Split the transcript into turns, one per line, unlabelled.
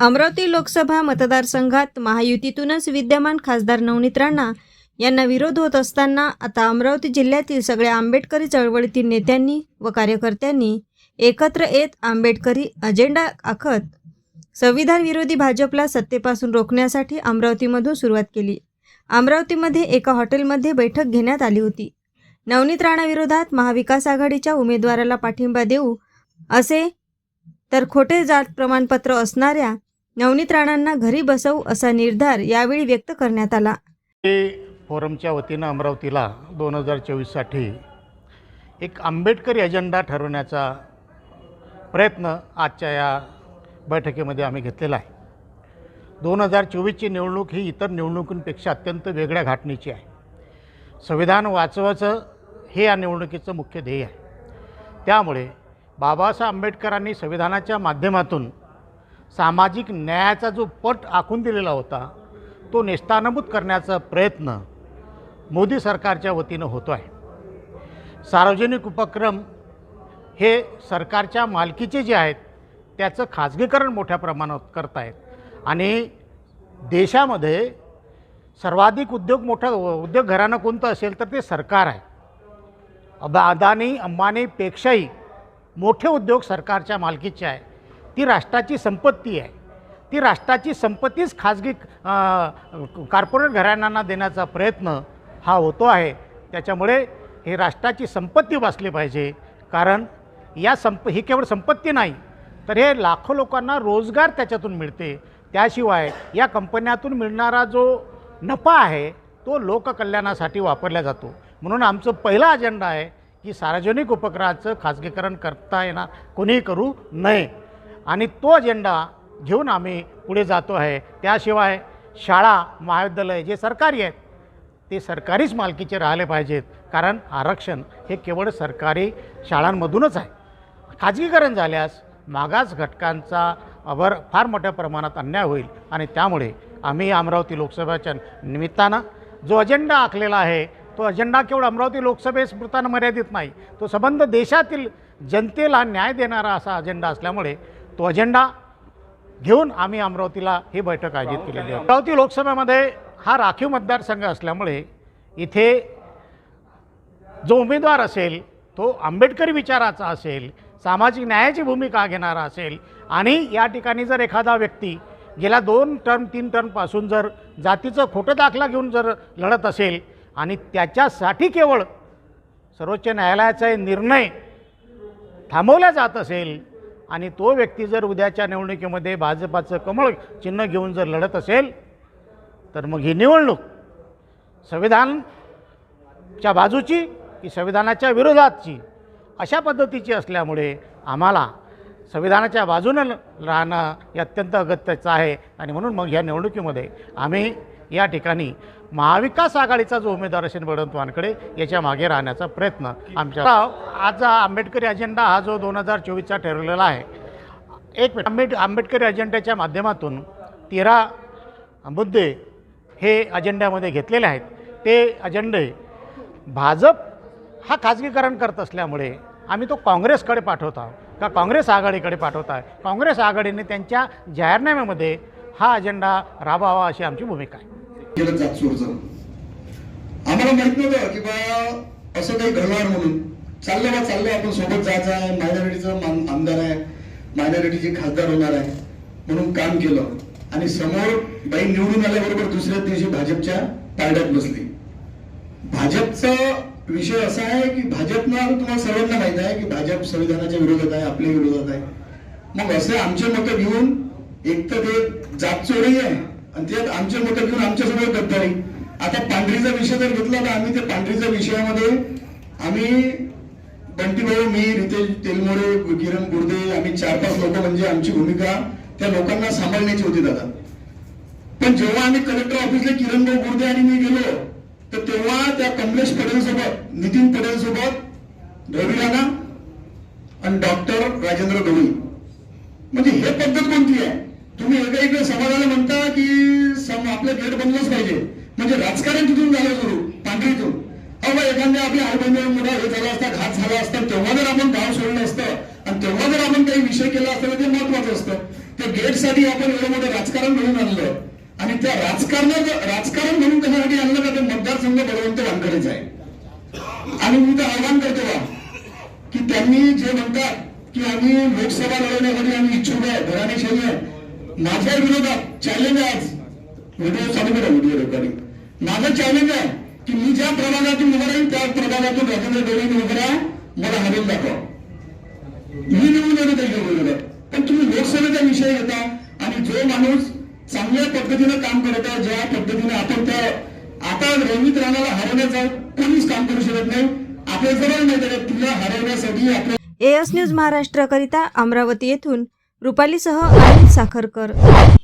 अमरावती लोकसभा मतदारसंघात महायुतीतूनच विद्यमान खासदार नवनीत राणा यांना विरोध होत असताना आता अमरावती जिल्ह्यातील सगळ्या आंबेडकरी चळवळीतील नेत्यांनी व कार्यकर्त्यांनी एकत्र येत आंबेडकरी अजेंडा आखत संविधान विरोधी भाजपला सत्तेपासून रोखण्यासाठी अमरावतीमधून सुरुवात केली. अमरावतीमध्ये एका हॉटेलमध्ये बैठक घेण्यात आली होती. नवनीत राणाविरोधात महाविकास आघाडीच्या उमेदवाराला पाठिंबा देऊ असे तर खोटे जात प्रमाणपत्र असणाऱ्या नवनीत राणांना घरी बसवू असा निर्धार यावेळी व्यक्त करण्यात आला.
ते फोरमच्या वतीनं अमरावतीला दोन हजार चोवीससाठी एक आंबेडकरी एजेंडा ठरवण्याचा प्रयत्न आजच्या या बैठकीमध्ये आम्ही घेतलेला आहे. दोन हजार चोवीसची निवडणूक ही इतर निवडणुकींपेक्षा अत्यंत वेगळ्या घाटणीची आहे. संविधान वाचवायचं हे या निवडणुकीचं मुख्य ध्येय आहे. त्यामुळे बाबासाहेब आंबेडकरांनी संविधानाच्या माध्यमातून सामाजिक न्यायाचा जो पट आखून दिलेला होता तो नेस्तानभूत करण्याचा प्रयत्न मोदी सरकारच्या वतीनं होतो आहे. सार्वजनिक उपक्रम हे सरकारच्या मालकीचे जे आहेत त्याचं खाजगीकरण मोठ्या प्रमाणात करत आहेत. आणि देशामध्ये सर्वाधिक उद्योग मोठं उद्योग घराणं कोणतं असेल तर ते सरकार आहे. अब अदानी अंबानीपेक्षाही मोठे उद्योग सरकारच्या मालकीचे आहे ती राष्ट्राची संपत्ती आहे. ती राष्ट्राची संपत्तीच खाजगी कॉर्पोरेट घराण्यांना देण्याचा प्रयत्न हा होतो आहे. त्याच्यामुळे हे राष्ट्राची संपत्ती वाचली पाहिजे. कारण या संप ही केवळ संपत्ती नाही तर हे लाखो लोकांना रोजगार त्याच्यातून मिळते. त्याशिवाय या कंपन्यातून मिळणारा जो नफा आहे तो लोककल्याणासाठी वापरला जातो. म्हणून आमचं पहिला अजेंडा आहे की सार्वजनिक उपक्रमाचं खाजगीकरण करता येणार कोणीही करू नये. आणि तो अजेंडा घेऊन आम्ही पुढे जातो आहे. त्याशिवाय शाळा महाविद्यालय जे सरकारी आहेत ते सरकारीच मालकीचे राहिले पाहिजेत. कारण आरक्षण हे केवळ सरकारी शाळांमधूनच आहे. खाजगीकरण झाल्यास मागास घटकांचा वर फार मोठ्या प्रमाणात अन्याय होईल. आणि त्यामुळे आम्ही अमरावती लोकसभेच्या निमित्तानं जो अजेंडा आखलेला आहे तो अजेंडा केवळ अमरावती लोकसभेपुरताना मर्यादित नाही तो संबंध देशातील जनतेला न्याय देणारा असा अजेंडा असल्यामुळे तो अजेंडा घेऊन आम्ही अमरावतीला ही बैठक आयोजित केलेली आहे. अमरावती लोकसभेमध्ये हा राखीव मतदारसंघ असल्यामुळे इथे जो उमेदवार असेल तो आंबेडकरी विचाराचा असेल सामाजिक न्यायाची भूमिका घेणारा असेल आणि या ठिकाणी जर एखादा व्यक्ती गेल्या दोन टर्म तीन टर्मपासून जर जातीचं खोटं दाखला घेऊन जर लढत असेल आणि त्याच्यासाठी केवळ सर्वोच्च न्यायालयाचा निर्णय थांबवला जात असेल आणि तो व्यक्ती जर उद्याच्या निवडणुकीमध्ये भाजपाचं कमळ चिन्ह घेऊन जर लढत असेल तर मग ही निवडणूक संविधानच्या बाजूची की संविधानाच्या विरोधातची अशा पद्धतीची असल्यामुळे आम्हाला संविधानाच्या बाजूनं राहणं हे अत्यंत अगत्याचं आहे. आणि म्हणून मग ह्या निवडणुकीमध्ये आम्ही या ठिकाणी महाविकास आघाडीचा जो उमेदवार असेल बळवंतवानकडे याच्या मागे राहण्याचा प्रयत्न आमच्या आज आंबेडकरी अजेंडा हा जो दोन हजार चोवीसचा ठरवलेला आहे. एक मिनिट आंबेड आंबेडकरी अजेंड्याच्या माध्यमातून तेरा मुद्दे हे अजेंड्यामध्ये घेतलेले आहेत. ते अजेंडे भाजप हा खाजगीकरण करत असल्यामुळे आम्ही तो काँग्रेसकडे पाठवत आहोत. का काँग्रेस आघाडीकडे पाठवत आहे? काँग्रेस आघाडीने त्यांच्या जाहीरनाम्यामध्ये हा अजेंडा राबवावा अशी आमची भूमिका आहे.
केलं जात सोडचं आम्हाला माहीत नव्हतं की बा असं काही घडणार म्हणून. चाललं बा चाललंय आपण सोबत जायचं आहे. मायनॉरिटीचा आमदार आहे. मायनॉरिटीचे खासदार होणार आहे. म्हणून काम केलं. आणि समोर बाई निवडून आल्याबरोबर दुसऱ्या दिवशी भाजपच्या तारड्यात बसली. भाजपचा विषय असा आहे की भाजपनं तुम्हाला सर्वांना माहीत आहे की भाजप संविधानाच्या विरोधात आहे आपल्या विरोधात आहे. मग असे आमचे मतं घेऊन एक तर ते जात चोरी आहे. आणि ते आमचे मतं घेऊन आमच्यासमोर गद्दारी. आता पांढरीचा विषय जर घेतला तर आम्ही त्या पांढरीच्या विषयामध्ये आम्ही बंटी भाऊ मी रितेश तेलमोरे किरण गुर्दे आम्ही चार पाच लोक म्हणजे आमची भूमिका त्या लोकांना सांभाळण्याची होती दादा. पण जेव्हा आम्ही कलेक्टर ऑफिसला किरण भाऊ गुर्दे आणि मी गेलो तर तेव्हा त्या कमलेश पटेल सोबत नितीन पटेल सोबत रवी राणा आणि डॉक्टर राजेंद्र गवळी म्हणजे हे पद्धत कोणती आहे? तुम्ही एका इकडे समाजाला म्हणता की सम आपलं गेट बनलंच पाहिजे. म्हणजे राजकारण तिथून झालं सुरू पांढरीतून. अहो एखाद्या आपल्या आई मोठा हे झाला असता घात झाला असता तेव्हा जर आपण गाव सोडलं असतं आणि तेव्हा जर आपण काही विषय केला असता ते महत्वाचं असतं. त्या गेटसाठी आपण एवढं मोठं राजकारण म्हणून आणलं. आणि त्या राजकारणात राजकारण म्हणून कशासाठी आणलं का? ते मतदारसंघ बळवंत वानकडेच आहे. आणि मी तर आव्हान करतो बा की त्यांनी जे म्हणतात की आम्ही लोकसभा लढवण्यासाठी आम्ही इच्छुक आहे घराणेशाही आहे माझ्या विरोधात चॅलेंज आहे आज. व्हिडिओ चालू करा व्हिडिओ रेकॉर्डिंग माझं चॅलेंज आहे की मी ज्या प्रभागातून उभं राहील त्या प्रभागातून राजेंद्र डोळे उभं राहा मला हरवून दाखवा. मी निवडून येणं त्याच्या विरोधात. पण तुम्ही लोकसभेचा विषय घेता आणि जो माणूस चांगल्या पद्धतीनं काम करत आहे ज्या पद्धतीने आपण त्या आता रोहित राणाला हरवण्याचं कोणीच काम करू शकत नाही आपल्या जवळ नाही तर तिला हरवण्यासाठी आपल्या
एएस न्यूज महाराष्ट्राकरिता अमरावती येथून रुपालीसह आनंद साखरकर